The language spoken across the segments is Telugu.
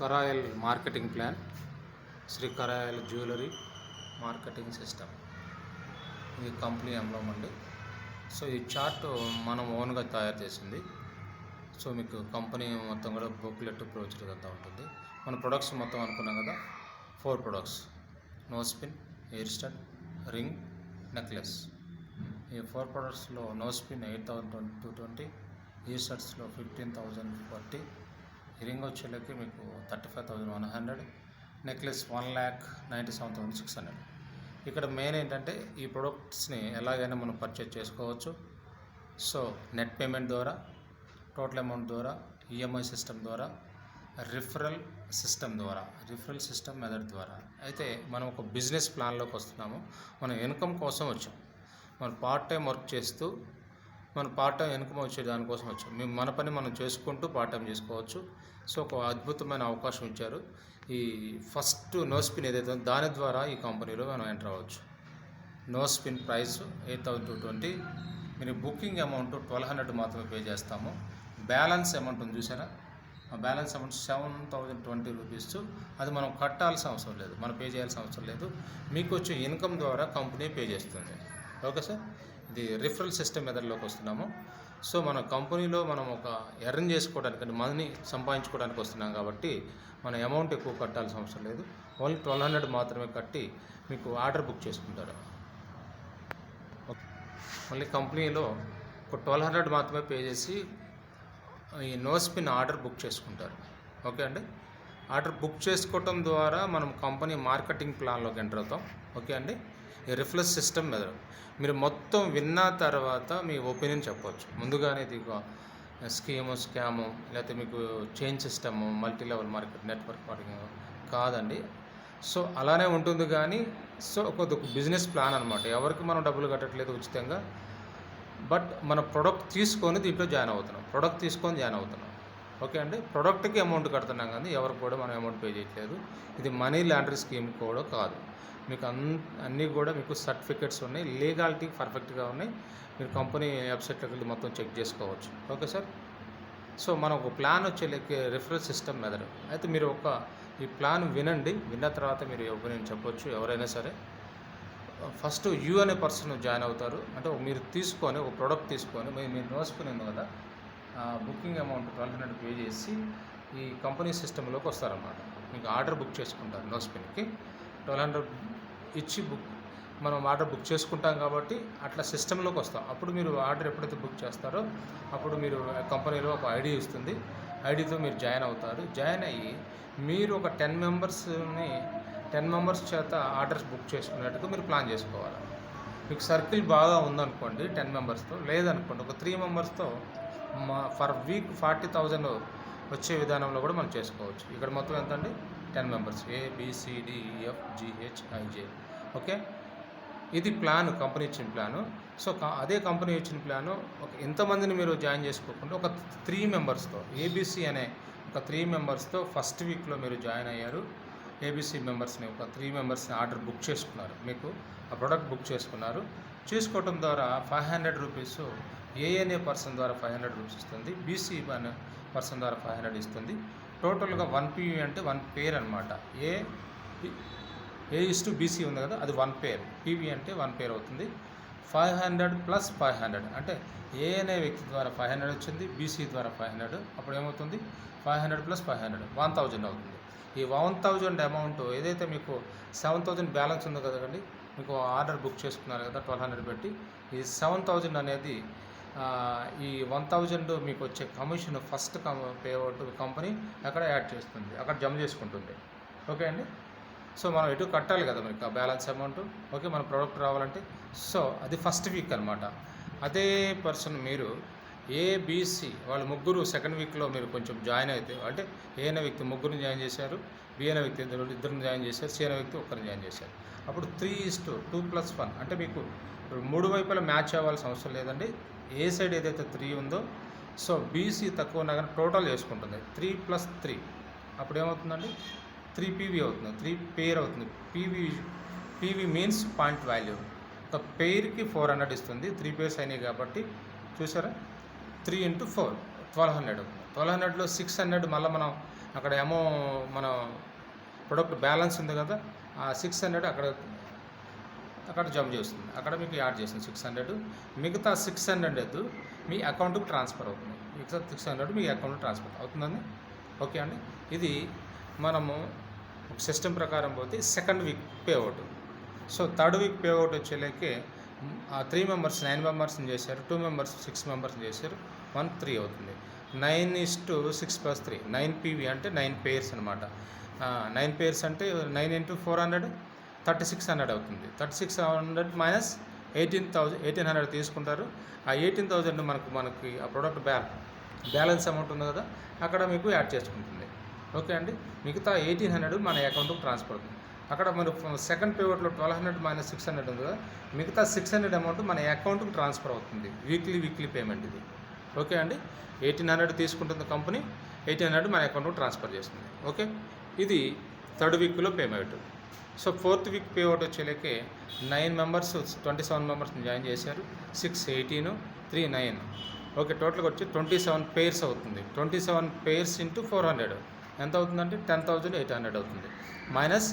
Karayal marketing plan Sri Karayal jewellery marketing system. ఇది కంపెనీ ఎంబ్లం అండి. సో ఈ చార్ట్ మనం ఓన్గా తయారు చేసింది. సో మీకు కంపెనీ మొత్తం కూడా బుక్లెట్ బ్రోచర్ అంతా ఉంటుంది. మన ప్రొడక్ట్స్ మొత్తం అనుకున్నాం కదా four products. Nose pin hair stud ring necklace. ఈ four ప్రొడక్ట్స్లో nose pin eight thousand two twenty ఈ షర్ట్స్లో ఫిఫ్టీన్ థౌజండ్ ఫార్టీ రింగ్ వచ్చేళ్ళకి మీకు thirty five thousand one hundred necklace one lakh ninety seven thousand six hundred. ఇక్కడ మెయిన్ ఏంటంటే ఈ ప్రొడక్ట్స్ని ఎలాగైనా మనం పర్చేజ్ చేసుకోవచ్చు. సో నెట్ పేమెంట్ ద్వారా టోటల్ అమౌంట్ ద్వారా ఈఎంఐ సిస్టమ్ ద్వారా రిఫరల్ సిస్టమ్ ద్వారా రిఫరల్ సిస్టమ్ మెథడ్ ద్వారా. అయితే మనం ఒక బిజినెస్ ప్లాన్లోకి వస్తున్నాము. మనం ఇన్కమ్ కోసం వచ్చాం. మనం పార్ట్ టైం వర్క్ చేస్తూ మన పార్ట్ టైం ఇన్కమ్ వచ్చే దానికోసం వచ్చాం. మేము మన పని మనం చేసుకుంటూ పార్ట్ టైం చేసుకోవచ్చు. సో ఒక అద్భుతమైన అవకాశం ఇచ్చారు. ఈ ఫస్ట్ నో స్పిన్ ఏదైతే దాని ద్వారా ఈ కంపెనీలో మనం ఎంటర్ అవ్వచ్చు. Nose pin price eight thousand two twenty. మీరు బుకింగ్ అమౌంట్ ట్వెల్వ్ హండ్రెడ్ మాత్రమే పే చేస్తాము. బ్యాలెన్స్ అమౌంట్ ఉంది చూసారా ఆ balance amount seven thousand twenty rupees అది మనం కట్టాల్సిన అవసరం లేదు. మనం పే చేయాల్సిన అవసరం లేదు. మీకు వచ్చే ఇన్కమ్ ద్వారా కంపెనీ పే చేస్తుంది. Okay sir? ఇది రిఫరల్ సిస్టమ్ మెథడ్లోకి వస్తున్నాము. సో మన కంపెనీలో మనం ఒక ఎర్న్ చేసుకోవడానికి అంటే మనీ సంపాదించుకోవడానికి వస్తున్నాం కాబట్టి మన అమౌంట్ ఎక్కువ కట్టాల్సిన అవసరం లేదు. ఓన్లీ ట్వెల్వ్ హండ్రెడ్ మాత్రమే కట్టి మీకు ఆర్డర్ బుక్ చేసుకుంటారు. మళ్ళీ కంపెనీలో ఒక ట్వెల్వ్ హండ్రెడ్ మాత్రమే పే చేసి ఈ నో స్పిన్ ఆర్డర్ బుక్ చేసుకుంటారు. ఓకే అండి? ఆర్డర్ బుక్ చేసుకోవటం ద్వారా మనం కంపెనీ మార్కెటింగ్ ప్లాన్లోకి ఎంటర్ అవుతాం. ఓకే అండి? రిఫ్లెక్స్ సిస్టమ్ మీద మీరు మొత్తం విన్న తర్వాత మీ ఒపీనియన్ చెప్పవచ్చు ముందుగానే ఇది స్కీము స్కాము లేకపోతే మీకు chain system multi level market network marketing కాదండి. సో అలానే ఉంటుంది కానీ సో ఒక బిజినెస్ ప్లాన్ అనమాట ఎవరికి మనం డబ్బులు కట్టట్లేదు ఉచితంగా బట్ మన ప్రొడక్ట్ తీసుకొని దీంట్లో జాయిన్ అవుతున్నాం. ప్రొడక్ట్ తీసుకొని జాయిన్ అవుతున్నాం. ఓకే అండి? ప్రొడక్ట్కి అమౌంట్ కడుతున్నాం కానీ ఎవరికి కూడా మనం అమౌంట్ పే చేయట్లేదు. ఇది మనీ లాండరీ స్కీమ్ కూడా కాదు. మీకు అన్ అన్నీ కూడా మీకు సర్టిఫికెట్స్ ఉన్నాయి లీగాలిటీ పర్ఫెక్ట్గా ఉన్నాయి. మీరు కంపెనీ వెబ్సైట్లోకి వెళ్ళి మొత్తం చెక్ చేసుకోవచ్చు. Okay sir? సో మనం ఒక ప్లాన్ వచ్చే రిఫరల్ సిస్టమ్ మెదడు. అయితే మీరు ఒక ఈ ప్లాన్ వినండి. విన్న తర్వాత మీరు ఒపీనియన్ చెప్పొచ్చు ఎవరైనా సరే. ఫస్ట్ యూ అనే పర్సన్ జాయిన్ అవుతారు. అంటే మీరు తీసుకొని ఒక ప్రోడక్ట్ తీసుకొని మీరు మీరు నోసుకుని కదా booking amount twelve hundred pay చేసి ఈ కంపెనీ సిస్టంలోకి వస్తారన్నమాట. మీకు ఆర్డర్ బుక్ చేసుకుంటారు నోస్పిన్కి ట్వెల్వ్ హండ్రెడ్ ఇచ్చి బుక్ మనం ఆర్డర్ బుక్ చేసుకుంటాం కాబట్టి అట్లా సిస్టంలోకి వస్తాం. అప్పుడు మీరు ఆర్డర్ ఎప్పుడైతే బుక్ చేస్తారో అప్పుడు మీరు కంపెనీలో ఒక ఐడి ఇస్తుంది. ఐడితో మీరు జాయిన్ అవుతారు. జాయిన్ అయ్యి మీరు ఒక టెన్ మెంబర్స్ని టెన్ మెంబర్స్ చేత ఆర్డర్స్ బుక్ చేసుకునేట్టుగా మీరు ప్లాన్ చేసుకోవాలి. మీకు సర్కిల్ బాగా ఉందనుకోండి టెన్ మెంబర్స్తో. లేదనుకోండి ఒక త్రీ మెంబర్స్తో మా ఫర్ వీక్ ఫార్టీ థౌజండ్ వచ్చే విధానంలో కూడా మనం చేసుకోవచ్చు. ఇక్కడ మొత్తం ఎంత అండి ten members. A B C D E F G H I J okay? ఇది ప్లాన్ కంపెనీ ఇచ్చిన ప్లాను. సో క- అదే కంపెనీ ఇచ్చిన ప్లాను ఒక ఎంతమందిని మీరు జాయిన్ చేసుకోకుండా ఒక త్రీ మెంబర్స్తో ఏబీసీ అనే ఒక త్రీ మెంబర్స్తో ఫస్ట్ వీక్లో మీరు జాయిన్ అయ్యారు. ఏబీసీ మెంబర్స్ని ఒక త్రీ మెంబర్స్ని ఆర్డర్ బుక్ చేసుకున్నారు. మీకు ఆ ప్రోడక్ట్ బుక్ చేసుకున్నారు. చేసుకోవటం ద్వారా ఫైవ్ హండ్రెడ్ రూపీస్ ఏఎన్ఏ పర్సన్ ద్వారా ఫైవ్ హండ్రెడ్ రూపీస్ ఇస్తుంది బీసీ అనే పర్సన్ ద్వారా ఫైవ్ హండ్రెడ్ ఇస్తుంది. టోటల్గా వన్ పీవీ అంటే వన్ పేర్ అనమాట A A is to BC ఉంది కదా అది వన్ పేర్ పీవీ అంటే వన్ పేర్ అవుతుంది. Five hundred plus five hundred అంటే ఏ అనే వ్యక్తి ద్వారా ఫైవ్ హండ్రెడ్ వచ్చింది బీసీ ద్వారా ఫైవ్ హండ్రెడ్ అప్పుడు ఏమవుతుంది? Five hundred plus five hundred one thousand అవుతుంది. ఈ వన్ థౌజండ్ అమౌంట్ ఏదైతే మీకు సెవెన్ థౌజండ్ బ్యాలెన్స్ ఉందో కదండి మీకు ఆర్డర్ బుక్ చేసుకున్నారు కదా ట్వెల్వ్ హండ్రెడ్ పెట్టి. ఈ సెవెన్ థౌజండ్ అనేది ఈ వన్ థౌజండ్ మీకు వచ్చే commission first pay out company అక్కడ యాడ్ చేస్తుంది అక్కడ జమ చేసుకుంటుంది. ఓకే అండి? సో మనం ఎటు కట్టాలి కదా మనకి ఆ బ్యాలెన్స్ అమౌంట్. ఓకే మన ప్రోడక్ట్ రావాలంటే. సో అది ఫస్ట్ వీక్ అనమాట అదే పర్సన్ మీరు ఏబిసి వాళ్ళు ముగ్గురు సెకండ్ వీక్లో మీరు కొంచెం జాయిన్ అయితే అంటే ఏ అనే వ్యక్తి ముగ్గురిని జాయిన్ చేశారు బి అనే వ్యక్తి ఇద్దరు ఇద్దరిని జాయిన్ చేశారు సి అనే వ్యక్తి ఒక్కరిని జాయిన్ చేశారు. అప్పుడు three is to two plus one అంటే మీకు ఇప్పుడు మూడు వైపులా మ్యాచ్ అవ్వాల్సిన అవసరం లేదండి. ఏ సైడ్ ఏదైతే త్రీ ఉందో సో బీసీ తక్కువ ఉన్నా కానీ టోటల్ చేసుకుంటుంది. త్రీ ప్లస్ త్రీ అప్పుడు ఏమవుతుందండి? త్రీ పీవీ అవుతుంది. త్రీ పేర్ అవుతుంది. PV PV means point value ఒక పేర్కి ఫోర్ హండ్రెడ్ ఇస్తుంది. త్రీ పేర్స్ అయినాయి కాబట్టి చూసారా? Three into four twelve hundred twelve హండ్రెడ్లో సిక్స్ హండ్రెడ్ మళ్ళీ మనం అక్కడ ఏమో మన ప్రొడక్ట్ బ్యాలెన్స్ ఉంది కదా? సిక్స్ హండ్రెడ్ అక్కడ అక్కడ జమ చేస్తుంది. అక్కడ మీకు యాడ్ చేస్తుంది సిక్స్ హండ్రెడ్. మిగతా సిక్స్ హండ్రెడ్ మీ అకౌంట్కి ట్రాన్స్ఫర్ అవుతుంది. మిగతా సిక్స్ హండ్రెడ్ మీ అకౌంట్కి ట్రాన్స్ఫర్ అవుతుందండి? ఓకే అండి. ఇది మనము ఒక సిస్టమ్ ప్రకారం పోతే second week pay out so third week pay out వచ్చేలాకే ఆ త్రీ మెంబర్స్ నైన్ మెంబర్స్ని చేశారు. టూ మెంబర్స్ సిక్స్ మెంబర్స్ని చేశారు. వన్ త్రీ అవుతుంది. Nine is to six plus three. Nine PV అంటే నైన్ పేర్స్ అనమాట నైన్ పేర్స్ అంటే nine into four hundred thirty six hundred అవుతుంది. Thirty six hundred minus eighteen thousand eighteen hundred తీసుకుంటారు. ఆ ఎయిటీన్ థౌజండ్ మనకు మనకి ఆ ప్రోడక్ట్ బ్యాల్ బ్యాలెన్స్ అమౌంట్ ఉంది కదా అక్కడ మీకు యాడ్ చేసుకుంటుంది. ఓకే అండి? మిగతా ఎయిటీన్ హండ్రెడ్ మన అకౌంట్కి ట్రాన్స్ఫర్ అవుతుంది. అక్కడ మీరు second పేమెంట్లో twelve hundred minus six hundred ఉంది కదా మిగతా సిక్స్ హండ్రెడ్ అమౌంట్ మన అకౌంట్కి ట్రాన్స్ఫర్ అవుతుంది. వీక్లీ వీక్లీ పేమెంట్ ఇది. ఓకే అండి? ఎయిటీన్ హండ్రెడ్ తీసుకుంటుంది కంపెనీ ఎయిటీన్ హండ్రెడ్ మన అకౌంట్కి ట్రాన్స్ఫర్ చేస్తుంది. ఓకే ఇది థర్డ్ వీక్లో payment so fourth week pay out వచ్చేలకే nine members twenty seven మెంబర్స్ని జాయిన్ చేశారు. Six eighteen three nine okay టోటల్గా వచ్చి ట్వంటీ సెవెన్ పేర్స్ అవుతుంది. Twenty seven pairs into four hundred ఎంత అవుతుందంటే టెన్ థౌజండ్ ఎయిట్ హండ్రెడ్ అవుతుంది. Minus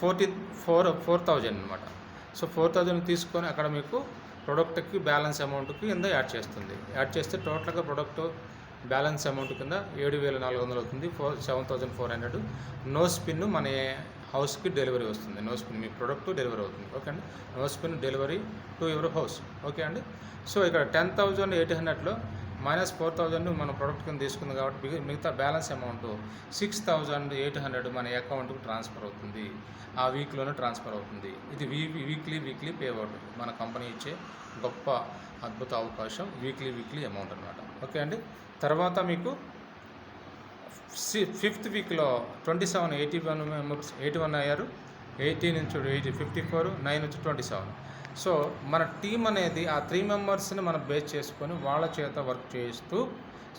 fourteen four four thousand అనమాట సో ఫోర్ థౌజండ్ తీసుకొని అక్కడ మీకు ప్రొడక్ట్కి బ్యాలెన్స్ అమౌంట్కి కింద యాడ్ చేస్తుంది. యాడ్ చేస్తే టోటల్గా ప్రొడక్ట్ బ్యాలెన్స్ అమౌంట్ కింద ఏడు వేల నాలుగు వందలు అవుతుంది. Four seven thousand four hundred. Nose pin మన హౌస్కి డెలివరీ వస్తుంది. నో స్పిన్ మీ ప్రొడక్ట్ డెలివరీ అవుతుంది. ఓకే అండి? Nose pin delivery to your house. Okay అండి? సో ఇక్కడ టెన్ థౌజండ్ ఎయిట్ హండ్రెడ్లో మైనస్ ఫోర్ థౌజండ్ మన ప్రొడక్ట్ కింద తీసుకుంది కాబట్టి మిగతా balance amount six thousand eight hundred మన అకౌంట్కి ట్రాన్స్ఫర్ అవుతుంది. ఆ వీక్లోనే ట్రాన్స్ఫర్ అవుతుంది. ఇది వీ వీక్లీ వీక్లీ పే అవుట్ మన కంపెనీ ఇచ్చే గొప్ప అద్భుత అవకాశం వీక్లీ వీక్లీ అమౌంట్ అనమాట ఓకే అండి? తర్వాత మీకు ఫిఫ్త్ వీక్లో twenty seven eighty one members eighty one అయ్యారు. ఎయిటీ నుంచి ఎయిటీ ఫిఫ్టీ ఫోర్ నైన్ నుంచి ట్వంటీ సెవెన్ సో మన టీం అనేది ఆ త్రీ మెంబర్స్ని మనం బేస్ చేసుకొని వాళ్ళ చేత వర్క్ చేస్తూ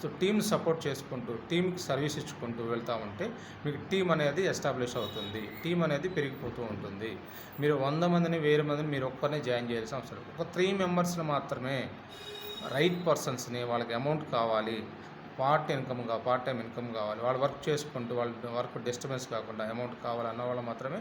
సో టీమ్ సపోర్ట్ చేసుకుంటూ టీంకి సర్వీస్ ఇచ్చుకుంటూ వెళ్తూ ఉంటే మీకు టీం అనేది ఎస్టాబ్లిష్ అవుతుంది. టీం అనేది పెరిగిపోతూ ఉంటుంది. మీరు వంద మందిని వేరే మందిని మీరు ఒక్కరినే జాయిన్ చేయాల్సిన అవసరం ఒక త్రీ మెంబర్స్ని మాత్రమే రైట్ పర్సన్స్ని వాళ్ళకి అమౌంట్ కావాలి. పార్ట్ ఇన్కమ్ కా పార్ట్ టైం ఇన్కమ్ కావాలి. వాళ్ళు వర్క్ చేసుకుంటూ వాళ్ళ వర్క్ డిస్టర్బెన్స్ కాకుండా అమౌంట్ కావాలన్న వాళ్ళు మాత్రమే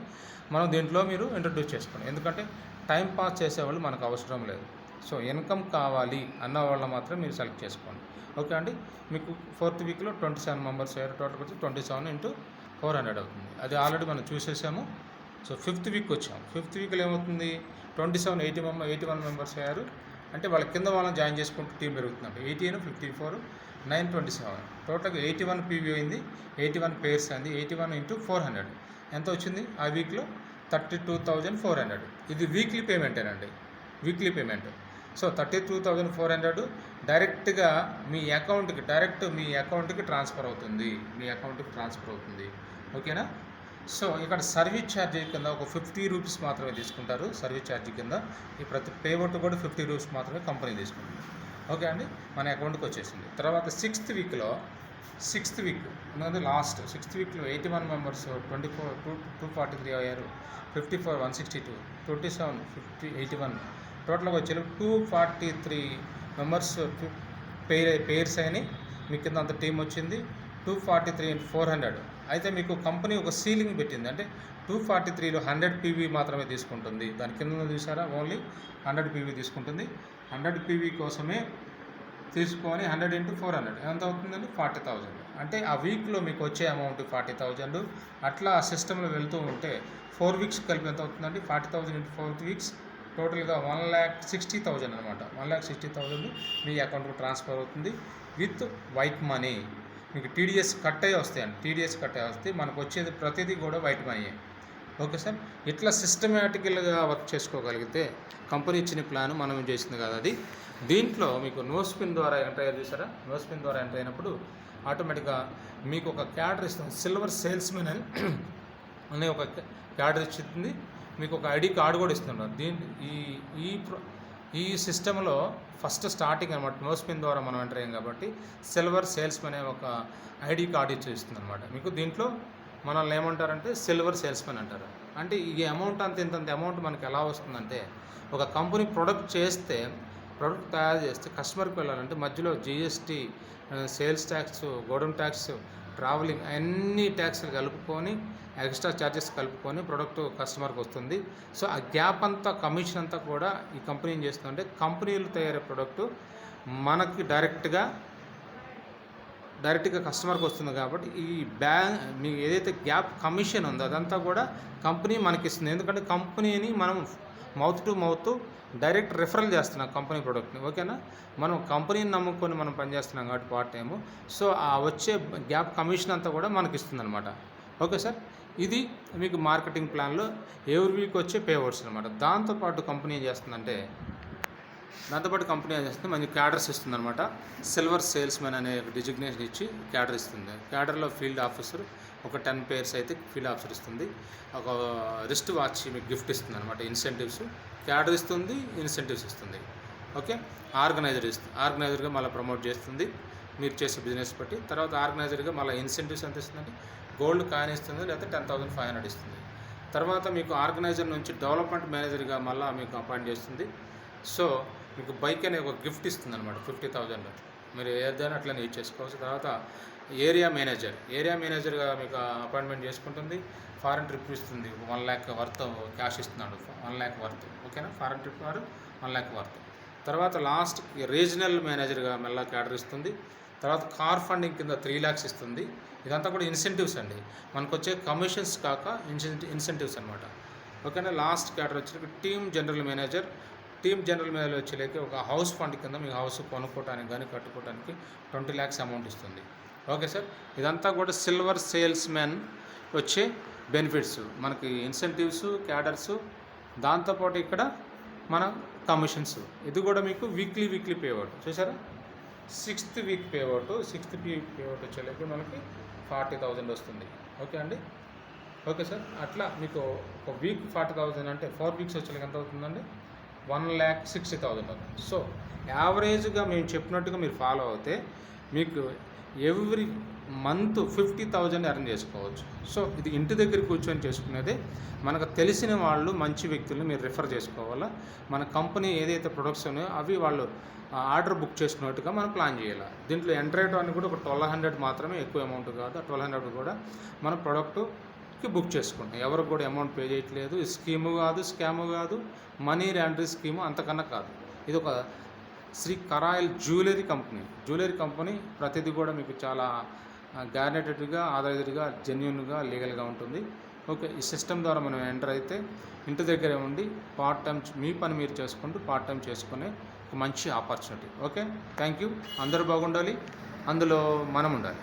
మనం దీంట్లో మీరు ఇంట్రడ్యూస్ చేసుకోండి. ఎందుకంటే టైం పాస్ చేసేవాళ్ళు మనకు అవసరం లేదు. సో ఇన్కమ్ కావాలి అన్న వాళ్ళు మాత్రం మీరు సెలెక్ట్ చేసుకోండి. ఓకే అండి. మీకు ఫోర్త్ వీక్లో ట్వంటీ సెవెన్ మెంబర్స్ అయ్యారు. టోటల్ వచ్చి twenty seven into four hundred అవుతుంది. అది ఆల్రెడీ మనం చూసేసాము. సో ఫిఫ్త్ వీక్ వచ్చాము ఫిఫ్త్ వీక్లో ఏమవుతుంది? Twenty seven eighty member eighty one members అయ్యారు. అంటే వాళ్ళ కింద వాళ్ళని జాయిన్ చేసుకుంటూ టీం పెరుగుతుందండి eighteen fifty four nine twenty seven. టోటల్గా ఎయిటీ వన్ పీవీ అయింది. ఎయిటీ వన్ పేర్స్ అయింది. Eighty one into four hundred. ఎంత వచ్చింది? ఆ వీక్లో thirty two thousand four hundred. ఇది weekly పేమెంటేనండి. Weekly payment. So thirty two thousand four hundred డైరెక్ట్గా మీ అకౌంట్కి డైరెక్ట్ మీ అకౌంట్కి ట్రాన్స్ఫర్ అవుతుంది. మీ అకౌంట్కి ట్రాన్స్ఫర్ అవుతుంది. ఓకేనా? సో ఇక్కడ సర్వీస్ ఛార్జీ కింద ఒక ఫిఫ్టీ రూపీస్ మాత్రమే తీసుకుంటారు సర్వీస్ ఛార్జీ కింద. ఈ ప్రతి పేమెంట్ కూడా ఫిఫ్టీ రూపీస్ మాత్రమే కంపెనీ తీసుకుంటుంది. ఓకే అండి? మన అకౌంట్కి వచ్చేసింది. తర్వాత సిక్స్త్ వీక్లో సిక్స్త్ వీక్ ఉన్నది లాస్ట్ సిక్స్త్ వీక్లో eighty one members twenty four two two forty three అయ్యారు. Fifty four one sixty two twenty seven fifty eighty one. టోటల్గా వచ్చే two forty three members pair pairs అయినాయి మీ కింద అంత టీం వచ్చింది. Two forty three four hundred అయితే మీకు కంపెనీ ఒక సీలింగ్ పెట్టింది. అంటే టూ ఫార్టీ త్రీలో హండ్రెడ్ పీవీ మాత్రమే తీసుకుంటుంది. దాని కింద చూసారా? ఓన్లీ హండ్రెడ్ పీవీ తీసుకుంటుంది. హండ్రెడ్ పీవీ కోసమే తీసుకొని హండ్రెడ్ ఇంటూ ఫోర్ హండ్రెడ్ ఎంత అవుతుందండి? ఫార్టీ థౌజండ్ అంటే ఆ వీక్లో మీకు వచ్చే అమౌంట్ ఫార్టీ థౌజండ్ అట్లా ఆ సిస్టంలో వెళ్తూ ఉంటే ఫోర్ వీక్స్ కలిపి ఎంత అవుతుందండి? Forty thousand into four weeks టోటల్గా వన్ ల్యాక్ సిక్స్టీ థౌజండ్ అనమాట వన్ ల్యాక్ సిక్స్టీ థౌజండ్ మీ అకౌంట్కు ట్రాన్స్ఫర్ అవుతుంది విత్ వైట్ మనీ. మీకు టీడీఎస్ కట్ అయ్యి వస్తాయండి. టీడీఎస్ కట్ అయ్యి వస్తే మనకు వచ్చేది ప్రతిదీ కూడా వైట్ మనీ ఓకే సార్? ఇట్లా సిస్టమేటికల్గా వర్క్ చేసుకోగలిగితే కంపెనీ ఇచ్చిన ప్లాన్ మనం చేసింది కదా అది. దీంట్లో మీకు నో స్పిన్ ద్వారా ఎంటర్ అయ్యారు చూసారా? నో స్పిన్ ద్వారా ఎంటర్ అయినప్పుడు ఆటోమేటిక్గా మీకు ఒక క్యాడర్ ఇస్తుంది. సిల్వర్ సేల్స్మెన్ అని. అనే ఒక క్యాడర్ ఇచ్చింది. మీకు ఒక ఐడి కార్డు కూడా ఇస్తున్నారు. దీని ఈ ఈ ప్రో- ఈ సిస్టంలో ఫస్ట్ స్టార్టింగ్ అనమాట నోస్పిన్ ద్వారా మనం ఎంటర్ అయ్యాం కాబట్టి సిల్వర్ సేల్స్మెన్ అనే ఒక ఐడి కార్డు ఇచ్చి ఇస్తుంది అనమాట మీకు దీంట్లో మనల్ని ఏమంటారంటే సిల్వర్ సేల్స్మెన్ అంటారు. అంటే ఈ అమౌంట్ అంత ఇంత అమౌంట్ మనకి ఎలా వస్తుందంటే ఒక కంపెనీ ప్రొడక్ట్ చేస్తే ప్రొడక్ట్ తయారు చేస్తే కస్టమర్కి వెళ్ళాలంటే మధ్యలో GST sales tax godown tax travelling అన్ని ట్యాక్స్లు కలుపుకొని ఎక్స్ట్రా ఛార్జెస్ కలుపుకొని ప్రొడక్ట్ కస్టమర్కి వస్తుంది. సో ఆ గ్యాప్ అంతా కమిషన్ అంతా కూడా ఈ కంపెనీ ఏం చేస్తుందంటే కంపెనీలు తయారే ప్రోడక్ట్ మనకి డైరెక్ట్గా డైరెక్ట్గా కస్టమర్కి వస్తుంది కాబట్టి ఈ బ్యాంక్ మీకు ఏదైతే గ్యాప్ కమిషన్ ఉందో అదంతా కూడా కంపెనీ మనకి ఇస్తుంది. ఎందుకంటే కంపెనీని మనం mouth to mouth direct referral చేస్తున్నాం కంపెనీ ప్రోడక్ట్ని. ఓకేనా? మనం కంపెనీని నమ్ముకొని మనం పనిచేస్తున్నాం కాబట్టి పార్ట్ టైము. సో ఆ వచ్చే గ్యాప్ కమిషన్ అంతా కూడా మనకి ఇస్తుంది అనమాట ఓకే సార్? ఇది మీకు మార్కెటింగ్ ప్లాన్లో ఎవరి వీక్ వచ్చే పేవర్స్ అనమాట దాంతోపాటు కంపెనీ ఏం చేస్తుందంటే దాంతోపాటు కంపెనీ ఏం చేస్తుంది మంచి క్యాడర్స్ ఇస్తుంది అనమాట సిల్వర్ సేల్స్ మ్యాన్ అనే డిజిగ్నేషన్ ఇచ్చి క్యాడర్ ఇస్తుంది. క్యాడర్లో ఫీల్డ్ ఆఫీసర్ ఒక టెన్ పేర్స్ అయితే ఫీల్డ్ ఆఫీసర్ ఇస్తుంది. ఒక రిస్ట్ వాచ్ మీకు గిఫ్ట్ ఇస్తుంది అనమాట ఇన్సెంటివ్స్. క్యాడర్ ఇస్తుంది ఇన్సెంటివ్స్ ఇస్తుంది. ఓకే? ఆర్గనైజర్ ఇస్తుంది ఆర్గనైజర్గా మళ్ళీ ప్రమోట్ చేస్తుంది. మీరు చేసే బిజినెస్ బట్టి. తర్వాత ఆర్గనైజర్గా మళ్ళీ ఇన్సెంటివ్స్ ఎంత ఇస్తుందంటే గోల్డ్ కాయిన్ ఇస్తుంది లేకపోతే టెన్ థౌసండ్ ఫైవ్ హండ్రెడ్ ఇస్తుంది. తర్వాత మీకు ఆర్గనైజర్ నుంచి డెవలప్మెంట్ మేనేజర్గా మళ్ళీ మీకు అపాయింట్ చేస్తుంది. సో మీకు బైక్ అనే ఒక గిఫ్ట్ ఇస్తుంది అనమాట ఫిఫ్టీ థౌజండ్ మీరు ఏదైనా అట్లనే యూజ్ చేసుకోవచ్చు. తర్వాత ఏరియా మేనేజర్ ఏరియా మేనేజర్గా మీకు అపాయింట్మెంట్ చేసుకుంటుంది. ఫారెన్ ట్రిప్ ఇస్తుంది వన్ ల్యాక్ వర్త్ క్యాష్ ఇస్తున్నాడు వన్ ల్యాక్ వర్త్. ఓకేనా? ఫారెన్ ట్రిప్ వారు వన్ ల్యాక్ వర్త్. తర్వాత లాస్ట్ రీజనల్ మేనేజర్గా మెల్ల క్యాడర్ ఇస్తుంది. తర్వాత కార్ ఫండింగ్ కింద త్రీ ల్యాక్స్ ఇస్తుంది. ఇదంతా కూడా ఇన్సెంటివ్స్ అండి. మనకు వచ్చే కమిషన్స్ కాక ఇన్సెంటివ్ ఇన్సెంటివ్స్ అనమాట ఓకేనా? లాస్ట్ క్యాడర్ వచ్చి team general manager. Team general manager వచ్చేలేక ఒక హౌస్ ఫండ్ కింద మీ హౌస్ కొనుక్కోవడానికి కానీ కట్టుకోవడానికి ట్వంటీ ల్యాక్స్ అమౌంట్ ఇస్తుంది. Okay sir? ఇదంతా కూడా సిల్వర్ సేల్స్ మ్యాన్ వచ్చే బెనిఫిట్స్. మనకి ఇన్సెంటివ్స్ క్యాడర్స్ దాంతోపాటు ఇక్కడ మన కమిషన్స్. ఇది కూడా మీకు వీక్లీ వీక్లీ పే అవుట్ చూసారా sixth week pay out sixth week pay out మనకి ఫార్టీ థౌజండ్ వస్తుంది. ఓకే అండి? Okay sir. అట్లా మీకు ఒక వీక్ ఫార్టీ థౌజండ్ అంటే ఫోర్ వీక్స్ వచ్చేలాగా ఎంత అవుతుందండి? వన్ ల్యాక్ సిక్స్టీ థౌజండ్ అవుతుంది. సో యావరేజ్గా మేము చెప్పినట్టుగా మీరు ఫాలో అవుతే మీకు every month fifty thousand earn చేసుకోవచ్చు. సో ఇది ఇంటి దగ్గర కూర్చొని చేసుకునేది మనకు తెలిసిన వాళ్ళు మంచి వ్యక్తులను మీరు రిఫర్ చేసుకోవాలా? మన కంపెనీ ఏదైతే ప్రొడక్ట్స్ ఉన్నాయో అవి వాళ్ళు ఆర్డర్ బుక్ చేసుకున్నట్టుగా మనం ప్లాన్ చేయాలి? దీంట్లో ఎంటర్ అని కూడా ఒక ట్వెల్వ్ హండ్రెడ్ మాత్రమే ఎక్కువ అమౌంట్ కాదు. ఆ ట్వెల్వ్ హండ్రెడ్ కూడా మన ప్రోడక్ట్కి బుక్ చేసుకుంటాం. ఎవరికి కూడా అమౌంట్ పే చేయట్లేదు. స్కీము కాదు స్కాము కాదు మనీ ర్యాండరీ స్కీము అంతకన్నా కాదు. ఇది ఒక Sri Karail jewellery company. Jewellery company ప్రతిదీ కూడా మీకు చాలా గ్యారెంటెడ్గా ఆథరైజ్డ్గా జెన్యున్గా లీగల్గా ఉంటుంది. ఓకే ఈ సిస్టమ్ ద్వారా మనం ఎంటర్ అయితే ఇంటి దగ్గరే ఉండి పార్ట్ టైం మీ పని మీరు చేసుకుంటూ పార్ట్ టైం చేసుకునే ఒక మంచి ఆపర్చునిటీ ఓకే థ్యాంక్ యూ అందరూ బాగుండాలి. అందులో మనం ఉండాలి.